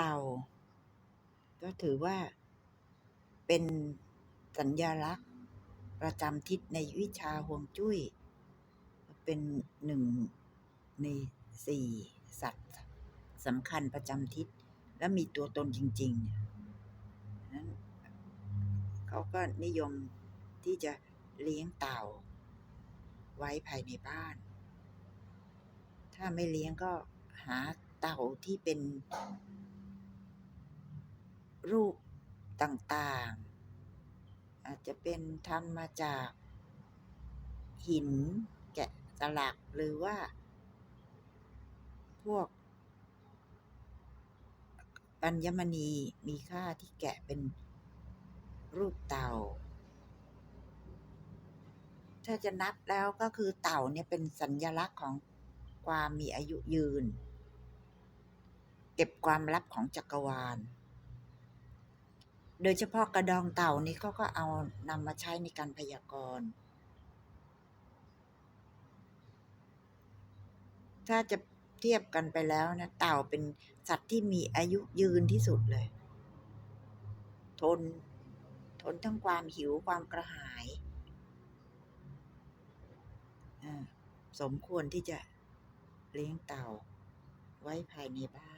เต่า ก็ถือว่า เป็นสัญญลักษณ์ ประจำทิศในวิชาฮวงจุ้ย เป็นหนึ่งในสี่สัตว์สำคัญประจำทิศ และมีตัวตนจริงๆนั้นเขาก็นิยมที่จะเลี้ยงเต่า ไว้ภายในบ้าน ถ้าไม่เลี้ยงก็หาเต่าที่เป็น รูปต่างๆ อาจจะเป็นทำมาจากหินแกะสลักหรือว่า พวกปัญญมณีมีค่าที่แกะเป็นรูปเต่า ถ้าจะนับแล้วก็คือเต่าเนี่ยเป็นสัญลักษณ์ของความมีอายุยืน เก็บความลับของจักรวาล โดยเฉพาะกระดองเต่านี่เขาก็เอานำมาใช้ในการพยากรณ์ ถ้าจะเทียบกันไปแล้วนะเต่าเป็นสัตว์ที่มีอายุยืนที่สุดเลย ทน ทนทั้งความหิวความกระหาย สมควรที่จะเลี้ยงเต่าไว้ภายในบ้าน